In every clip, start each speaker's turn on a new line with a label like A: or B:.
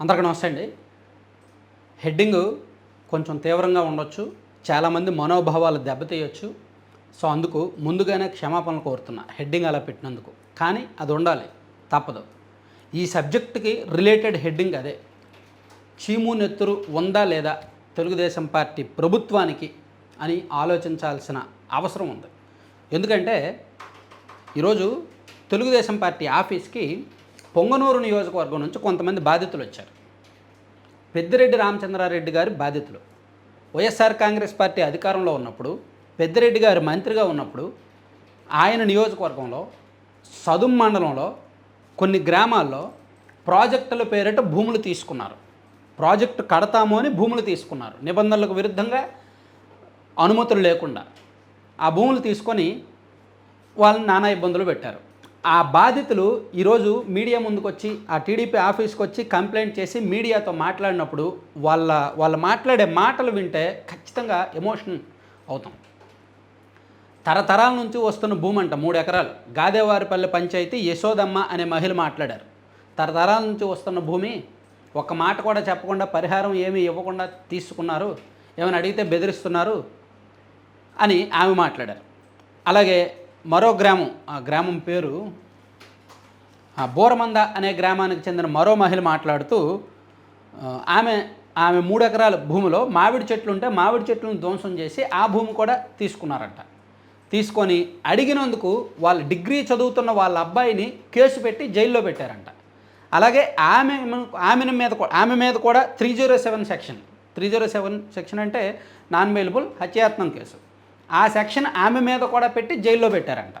A: అందరికీ నమస్తే అండి. హెడ్డింగ్ కొంచెం తీవ్రంగా ఉండొచ్చు చాలామంది మనోభావాలు దెబ్బతీయొచ్చు. సో అందుకు ముందుగానే క్షమాపణలు కోరుతున్నా హెడ్డింగ్ అలా పెట్టినందుకు. కానీ అది ఉండాలి తప్పదు. ఈ సబ్జెక్టుకి రిలేటెడ్ హెడ్డింగ్ అదే. చీము నెత్తురు ఉందా లేదా తెలుగుదేశం పార్టీ ప్రభుత్వానికి అని ఆలోచించాల్సిన అవసరం ఉంది. ఎందుకంటే ఈరోజు తెలుగుదేశం పార్టీ ఆఫీస్కి పొంగనూరు నియోజకవర్గం నుంచి కొంతమంది బాధితులు వచ్చారు. పెద్దిరెడ్డి రామచంద్రారెడ్డి గారి బాధితులు. వైఎస్ఆర్ కాంగ్రెస్ పార్టీ అధికారంలో ఉన్నప్పుడు పెద్దిరెడ్డి గారు మంత్రిగా ఉన్నప్పుడు ఆయన నియోజకవర్గంలో సదుం మండలంలో కొన్ని గ్రామాల్లో ప్రాజెక్టుల పేరిట భూములు తీసుకున్నారు. ప్రాజెక్టు కడతాము అని భూములు తీసుకున్నారు. నిబంధనలకు విరుద్ధంగా అనుమతులు లేకుండా. ఆ భూములు తీసుకొని వాళ్ళని నానా ఇబ్బందులు పెట్టారు. ఆ బాధితులు ఈరోజు మీడియా ముందుకు వచ్చి ఆ టీడీపీ ఆఫీస్కి వచ్చి కంప్లైంట్ చేసి మీడియాతో మాట్లాడినప్పుడు వాళ్ళ వాళ్ళు మాట్లాడే మాటలు వింటే ఖచ్చితంగా ఎమోషన్ అవుతాం. తరతరాల నుంచి వస్తున్న భూమి అంట మూడు ఎకరాలు. గాదేవారిపల్లి పంచాయతీ యశోదమ్మ అనే మహిళ మాట్లాడారు. తరతరాల నుంచి వస్తున్న భూమి ఒక్క మాట కూడా చెప్పకుండా పరిహారం ఏమీ ఇవ్వకుండా తీసుకున్నారు ఏమైనా అడిగితే బెదిరిస్తున్నారు అని ఆమె మాట్లాడారు. అలాగే మరో గ్రామం. ఆ గ్రామం పేరు ఆ బోరమంద అనే గ్రామానికి చెందిన మరో మహిళ మాట్లాడుతూ ఆమె ఆమె మూడు ఎకరాల భూమిలో మామిడి చెట్లు ఉంటే మామిడి చెట్లను ధ్వంసం చేసి ఆ భూమి కూడా తీసుకున్నారంట. తీసుకొని అడిగినందుకు వాళ్ళ డిగ్రీ చదువుతున్న వాళ్ళ అబ్బాయిని కేసు పెట్టి జైల్లో పెట్టారంట. అలాగే ఆమె ఆమె మీద ఆమె మీద కూడా three zero seven section three zero seven section అంటే నాన్ మెయిలబుల్ హత్యాత్మం కేసు. ఆ సెక్షన్ ఆమె మీద కూడా పెట్టి జైల్లో పెట్టారంట.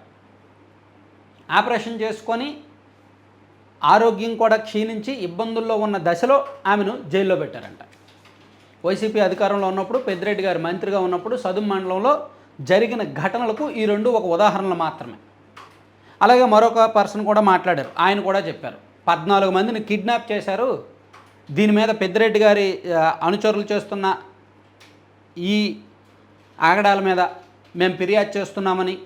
A: ఆపరేషన్ చేసుకొని ఆరోగ్యం కూడా క్షీణించి ఇబ్బందుల్లో ఉన్న దశలో ఆమెను జైల్లో పెట్టారంట. వైసీపీ అధికారంలో ఉన్నప్పుడు పెద్దిరెడ్డి గారు మంత్రిగా ఉన్నప్పుడు సదుం మండలంలో జరిగిన ఘటనలకు ఈ రెండు ఒక ఉదాహరణలు మాత్రమే. అలాగే మరొక పర్సన్ కూడా మాట్లాడారు. ఆయన కూడా చెప్పారు. పద్నాలుగు మందిని కిడ్నాప్ చేశారు. దీని మీద పెద్దిరెడ్డి గారి అనుచరులు చేస్తున్న ఈ ఆగడాల మీద మేము ఫిర్యాదు చేస్తున్నామని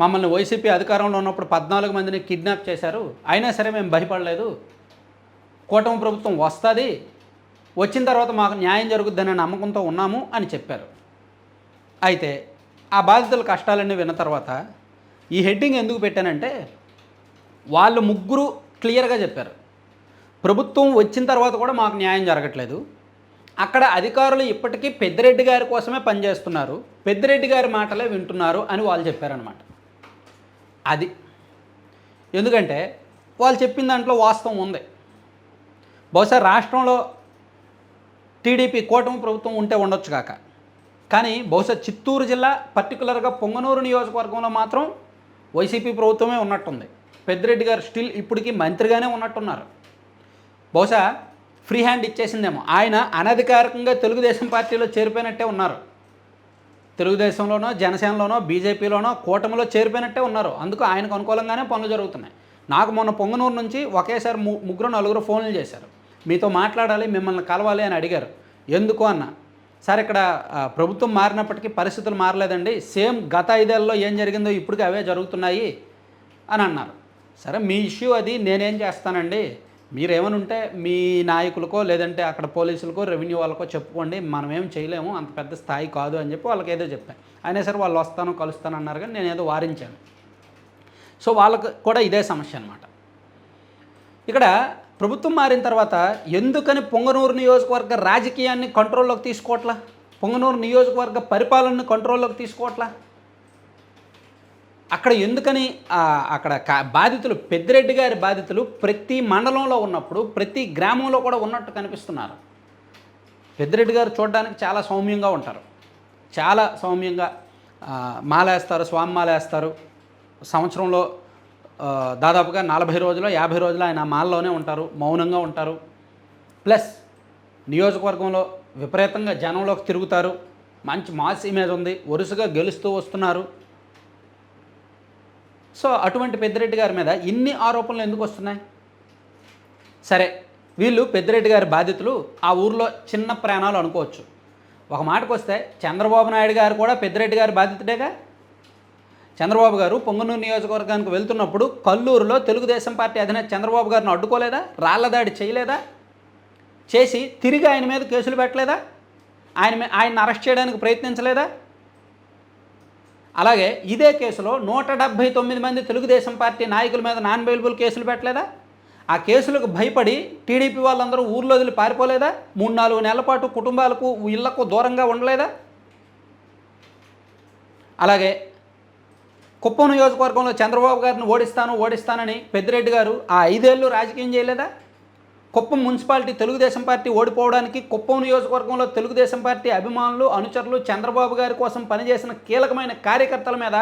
A: మమ్మల్ని వైసీపీ అధికారంలో ఉన్నప్పుడు పద్నాలుగు మందిని కిడ్నాప్ చేశారు. అయినా సరే మేము భయపడలేదు. కూటమి ప్రభుత్వం వస్తుంది. వచ్చిన తర్వాత మాకు న్యాయం జరుగుద్దనే నమ్మకంతో ఉన్నాము అని చెప్పారు. అయితే ఆ బాధితుల కష్టాలన్నీ విన్న తర్వాత ఈ హెడ్డింగ్ ఎందుకు పెట్టానంటే వాళ్ళు ముగ్గురు క్లియర్గా చెప్పారు. ప్రభుత్వం వచ్చిన తర్వాత కూడా మాకు న్యాయం జరగట్లేదు. అక్కడ అధికారులు ఇప్పటికీ పెద్దిరెడ్డి గారి కోసమే పనిచేస్తున్నారు. పెద్దిరెడ్డి గారి మాటలే వింటున్నారు అని వాళ్ళు చెప్పారనమాట అది. ఎందుకంటే వాళ్ళు చెప్పిన దాంట్లో వాస్తవం ఉంది. బహుశా రాష్ట్రంలో టీడీపీ కూటమి ప్రభుత్వం ఉంటే ఉండొచ్చు కాక. కానీ బహుశా చిత్తూరు జిల్లా పర్టికులర్గా పొంగనూరు నియోజకవర్గంలో మాత్రం వైసీపీ ప్రభుత్వమే ఉన్నట్టుంది. పెద్దిరెడ్డి గారు స్టిల్ ఇప్పటికీ మంత్రిగానే ఉన్నట్టున్నారు. బహుశా ఫ్రీ హ్యాండ్ ఇచ్చేసిందేమో. ఆయన అనధికారికంగా తెలుగుదేశం పార్టీలో చేరిపోయినట్టే ఉన్నారు. తెలుగుదేశంలోనో జనసేనలోనో బీజేపీలోనో కూటమిలో చేరిపోయినట్టే ఉన్నారు. అందుకు ఆయనకు అనుకూలంగానే పనులు జరుగుతున్నాయి. నాకు మొన్న పొంగనూరు నుంచి ఒకేసారి ముగ్గురు నలుగురు ఫోన్లు చేశారు. మీతో మాట్లాడాలి మిమ్మల్ని కలవాలి అని అడిగారు. ఎందుకు అన్న? సార్ ఇక్కడ ప్రభుత్వం మారినప్పటికీ పరిస్థితులు మారలేదండి. సేమ్ గత ఐదేళ్ళలో ఏం జరిగిందో ఇప్పటికీ అవే జరుగుతున్నాయి అని అన్నారు. సరే మీ ఇష్యూ అది నేనేం చేస్తానండి? మీరేమనుంటే మీ నాయకులకో లేదంటే అక్కడ పోలీసులకో రెవెన్యూ వాళ్ళకో చెప్పుకోండి మనం ఏం చేయలేము అంత పెద్ద స్థాయి కాదు అని చెప్పి వాళ్ళకి ఏదో చెప్పాను. అయినా సరే వాళ్ళు వస్తాను కలుస్తాను అన్నారు కానీ నేను ఏదో వారించాను. సో వాళ్ళకు కూడా ఇదే సమస్య అనమాట ఇక్కడ ప్రభుత్వం మారిన తర్వాత ఎందుకని పొంగనూరు నియోజకవర్గ రాజకీయాన్ని కంట్రోల్లోకి తీసుకోవట్లా? పొంగనూరు నియోజకవర్గ పరిపాలనను కంట్రోల్లోకి తీసుకోవట్లా? అక్కడ ఎందుకని అక్కడ కా- బాధితులు పెద్దిరెడ్డి గారి బాధితులు ప్రతి మండలంలో ఉన్నప్పుడు ప్రతి గ్రామంలో కూడా ఉన్నట్టు కనిపిస్తున్నారు. పెద్దిరెడ్డి గారు చూడడానికి చాలా సౌమ్యంగా ఉంటారు. చాలా సౌమ్యంగా మాలేస్తారు స్వామి మాలేస్తారు. సంవత్సరంలో దాదాపుగా నలభై రోజులు యాభై రోజులు ఆయన మాలలోనే ఉంటారు మౌనంగా ఉంటారు. ప్లస్ నియోజకవర్గంలో విపరీతంగా జనంలోకి తిరుగుతారు. మంచి మాస్ ఇమేజ్ ఉంది. వరుసగా గెలుస్తూ వస్తున్నారు. సో అటువంటి పెద్దిరెడ్డి గారి మీద ఇన్ని ఆరోపణలు ఎందుకు వస్తున్నాయి? సరే వీళ్ళు పెద్దిరెడ్డి గారి బాధితులు ఆ ఊర్లో చిన్న ప్రాణాలు అనుకోవచ్చు. ఒక మాటకు వస్తే చంద్రబాబు నాయుడు గారు కూడా పెద్దిరెడ్డి గారి బాధితుడేగా చంద్రబాబు గారు పొంగనూరు నియోజకవర్గానికి వెళ్తున్నప్పుడు కల్లూరులో తెలుగుదేశం పార్టీ అధినేత చంద్రబాబు గారిని అడ్డుకోలేదా? రాళ్ళదాడి చేయలేదా? చేసి తిరిగి ఆయన మీద కేసులు పెట్టలేదా? ఆయన ఆయన్ని అరెస్ట్ చేయడానికి ప్రయత్నించలేదా? అలాగే ఇదే కేసులో నూట డెబ్భై తొమ్మిది మంది తెలుగుదేశం పార్టీ నాయకుల మీద నాన్ అవైలబుల్ కేసులు పెట్టలేదా? ఆ కేసులకు భయపడి టీడీపీ వాళ్ళందరూ ఊర్లో వదిలి పారిపోలేదా? మూడు నాలుగు నెలల పాటు కుటుంబాలకు ఇళ్ళకు దూరంగా ఉండలేదా? అలాగే కుప్పం నియోజకవర్గంలో చంద్రబాబు గారిని ఓడిస్తాను ఓడిస్తానని పెద్దిరెడ్డి గారు ఆ ఐదేళ్ళు రాజకీయం చేయలేదా? కుప్పం మున్సిపాలిటీ తెలుగుదేశం పార్టీ ఓడిపోవడానికి కుప్పం నియోజకవర్గంలో తెలుగుదేశం పార్టీ అభిమానులు అనుచరులు చంద్రబాబు గారి కోసం పనిచేసిన కీలకమైన కార్యకర్తల మీద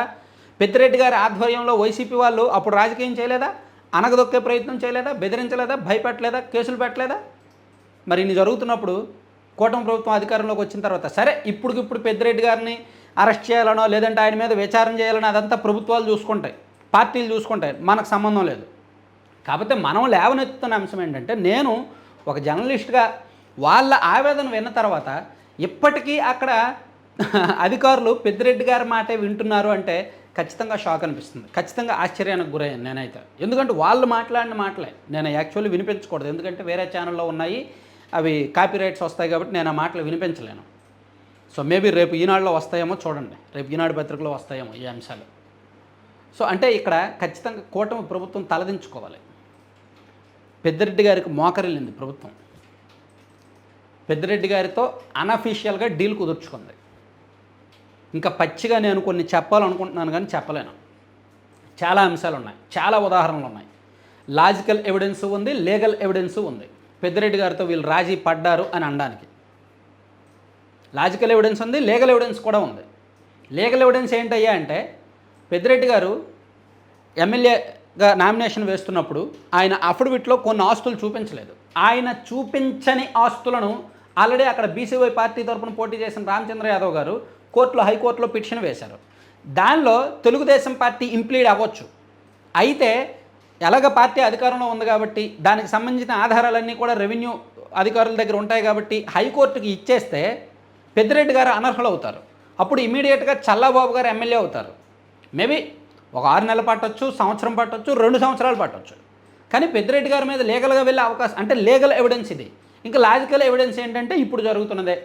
A: పెద్దిరెడ్డి గారి ఆధ్వర్యంలో వైసీపీ వాళ్ళు అప్పుడు రాజకీయం చేయలేదా? అనగదొక్కే ప్రయత్నం చేయలేదా? బెదిరించలేదా? భయపెట్టలేదా? కేసులు పెట్టలేదా? మరి ఇన్ని జరుగుతున్నప్పుడు కూటమి ప్రభుత్వం అధికారంలోకి వచ్చిన తర్వాత సరే ఇప్పుడుకిప్పుడు పెద్దిరెడ్డి గారిని అరెస్ట్ చేయాలనో లేదంటే ఆయన మీద విచారణ చేయాలనో అదంతా ప్రభుత్వాలు చూసుకుంటాయి పార్టీలు చూసుకుంటాయి మనకు సంబంధం లేదు. కాకపోతే మనం లేవనెత్తుతున్న అంశం ఏంటంటే నేను ఒక జర్నలిస్ట్గా వాళ్ళ ఆవేదన విన్న తర్వాత ఇప్పటికీ అక్కడ అధికారులు పెద్దిరెడ్డి గారి మాటే వింటున్నారు అంటే ఖచ్చితంగా షాక్ అనిపిస్తుంది. ఖచ్చితంగా ఆశ్చర్యానికి గురయ్యాను నేనైతే. ఎందుకంటే వాళ్ళు మాట్లాడిన మాటలే. నేను యాక్చువల్లీ వినిపించకూడదు. ఎందుకంటే వేరే ఛానల్లో ఉన్నాయి. అవి కాపీ రైట్స్ వస్తాయి కాబట్టి నేను ఆ మాటలు వినిపించలేను. సో మేబీ రేపు ఈనాడులో వస్తాయేమో చూడండి. రేపు ఈనాడు పత్రికలో వస్తాయేమో ఈ అంశాలు. సో అంటే ఇక్కడ ఖచ్చితంగా కూటమి ప్రభుత్వం తలదించుకోవాలి. పెద్దిరెడ్డి గారికి మోకరిల్లింది ప్రభుత్వం. పెద్దిరెడ్డి గారితో అనఫీషియల్గా డీల్ కుదుర్చుకుంది. ఇంకా పచ్చిగా నేను కొన్ని చెప్పాలనుకుంటున్నాను కానీ చెప్పలేను. చాలా అంశాలు ఉన్నాయి చాలా ఉదాహరణలు ఉన్నాయి లాజికల్ ఎవిడెన్స్ ఉంది లీగల్ ఎవిడెన్స్ ఉంది. పెద్దిరెడ్డి గారితో వీళ్ళు రాజీ పడ్డారు అని అనడానికి. లాజికల్ ఎవిడెన్స్ ఉంది లీగల్ ఎవిడెన్స్ కూడా ఉంది. లీగల్ ఎవిడెన్స్ ఏంటయ్యా అంటే పెద్దిరెడ్డి గారు ఎమ్మెల్యే గా నామినేషన్ వేస్తున్నప్పుడు ఆయన అఫిడవిట్లో కొన్ని ఆస్తులు చూపించలేదు. ఆయన చూపించని ఆస్తులను ఆల్రెడీ అక్కడ బీసీవై పార్టీ తరపున పోటీ చేసిన రామచంద్ర యాదవ్ గారు కోర్టులో హైకోర్టులో పిటిషన్ వేశారు. దానిలో తెలుగుదేశం పార్టీ ఇంప్లీడ్ అవ్వచ్చు. అయితే ఎలాగ పార్టీ అధికారంలో ఉంది కాబట్టి దానికి సంబంధించిన ఆధారాలన్నీ కూడా రెవెన్యూ అధికారుల దగ్గర ఉంటాయి కాబట్టి హైకోర్టుకి ఇచ్చేస్తే పెద్దిరెడ్డి గారు అనర్హులు అవుతారు అప్పుడు ఇమీడియట్గా చల్లాబాబు గారు ఎమ్మెల్యే అవుతారు. మేబీ ఒక ఆరు నెలలు పట్టొచ్చు సంవత్సరం పట్టొచ్చు రెండు సంవత్సరాలు పట్టొచ్చు. కానీ పెద్దిరెడ్డి గారి మీద లీగల్గా వెళ్ళే అవకాశం అంటే లీగల్ ఎవిడెన్స్ ఇది. ఇంకా లాజికల్ ఎవిడెన్స్ ఏంటంటే ఇప్పుడు జరుగుతున్నదే.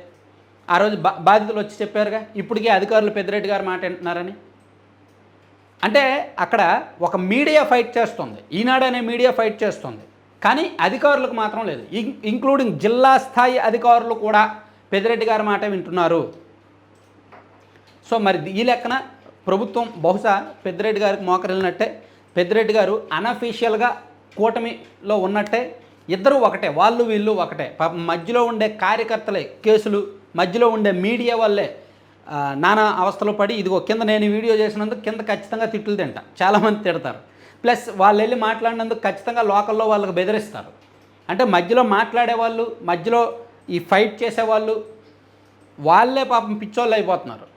A: ఆ రోజు బా బాధితులు వచ్చి చెప్పారుగా ఇప్పటికే అధికారులు పెద్దిరెడ్డి గారు మాట వింటున్నారని. అంటే అక్కడ ఒక మీడియా ఫైట్ చేస్తుంది. ఈనాడు అనే మీడియా ఫైట్ చేస్తుంది. కానీ అధికారులకు మాత్రం లేదు. ఇంక్లూడింగ్ జిల్లా స్థాయి అధికారులు కూడా పెద్దిరెడ్డి గారి మాట వింటున్నారు. సో మరి ఈ లెక్కన ప్రభుత్వం బహుశా పెద్దిరెడ్డి గారికి మోకరిల్లినట్టే. పెద్దిరెడ్డి గారు అనఫీషియల్గా కూటమిలో ఉన్నట్టే. ఇద్దరు ఒకటే వాళ్ళు వీళ్ళు ఒకటే. పాపం మధ్యలో ఉండే కార్యకర్తలే కేసులు మధ్యలో ఉండే మీడియా వల్లే నానా అవస్థలో పడి ఇదిగో కింద నేను వీడియో చేసినందుకు కింద ఖచ్చితంగా తిట్లు తింటా. చాలామంది తిడతారు. ప్లస్ వాళ్ళు వెళ్ళి మాట్లాడినందుకు ఖచ్చితంగా లోకల్లో వాళ్ళకి బెదిరిస్తారు. అంటే మధ్యలో మాట్లాడే వాళ్ళు మధ్యలో ఈ ఫైట్ చేసేవాళ్ళు వాళ్ళే పాపం పిచ్చోళ్ళు అయిపోతున్నారు.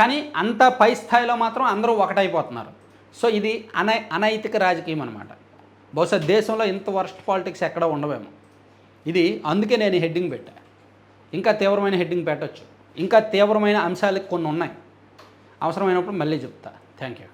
A: కానీ అంత పై స్థాయిలో మాత్రం అందరూ ఒకటైపోతున్నారు. సో ఇది అన అనైతిక రాజకీయం అనమాట బహుశా దేశంలో ఇంత వర్స్ట్ పాలిటిక్స్ ఎక్కడ ఉండవేమో. ఇది అందుకే నేను హెడ్డింగ్ పెట్టా. ఇంకా తీవ్రమైన హెడ్డింగ్ పెట్టవచ్చు ఇంకా తీవ్రమైన అంశాలకు కొన్ని ఉన్నాయి. అవసరమైనప్పుడు మళ్ళీ చెప్తా. Thank you.